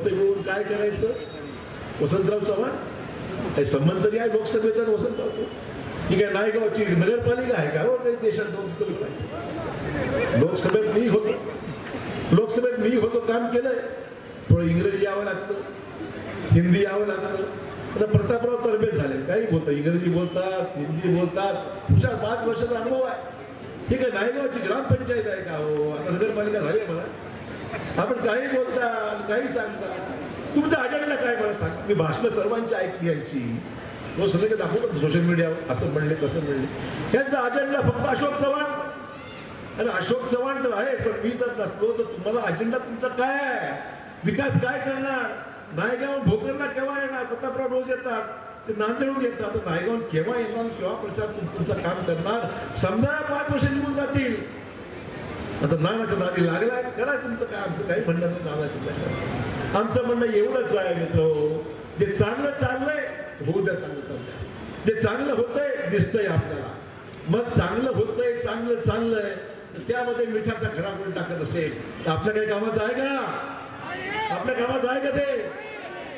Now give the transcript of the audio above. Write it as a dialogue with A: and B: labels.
A: ते मिळून काय करायचं? वसंतराव चव्हाण? काही संबंध तरी आहे लोकसभेचा आणि वसंतरावचा? ही काय नायगावची नगरपालिका आहे का? हो काही देशात जाऊन लोकसभेत मी होतो. लोकसभेत मी होतो काम केलंय. थोडं इंग्रजी यावं लागतं. हिंदी यावं लागतं. आता प्रतापराव तरबे झाले. काही बोलतात इंग्रजी बोलतात हिंदी बोलतात. हुशार पाच वर्षाचा अनुभव आहे. ही काय नायगावची ग्रामपंचायत आहे का? हो आता नगरपालिका झाली आहे मला. आपण काही बोलता काही सांगता. तुमचा अजेंडा काय मला सांग? मी भाषणं सर्वांची ऐकली यांची. तो सगळे दाखवतो सोशल मीडियावर असं म्हणले तसं म्हणले. यांचा अजेंडा फक्त अशोक चव्हाण. आणि अशोक चव्हाण तर आहे पण मी जर नसलो तर तुम्हाला अजेंडा तुमचा काय आहे? विकास काय करणार? नायगाव भोकरला केव्हा येणार? प्रतापराव रोज येतात. ते नांदेडून येतात. तर नायगाव केव्हा येणार? केव्हा प्रचार तुमचं काम करणार? समजा पाच वर्ष निघून जातील. आता नानाच्या नादी लागलाय. करा तुमचं काय आमचं काही म्हणणं नाही नानाचं नाही. आमचं म्हणणं एवढंच आहे मित्र. जे चांगलं चाललंय होऊ द्या चांगलं चाललंय. जे चांगलं होतंय दिसतंय आपल्याला. मग चांगलं होतंय चांगलं चाललंय त्यामध्ये मिठाचा खडा करून टाकत असेल तर आपल्या काही कामाचं आहे का? आपल्या कामाचं आहे का ते?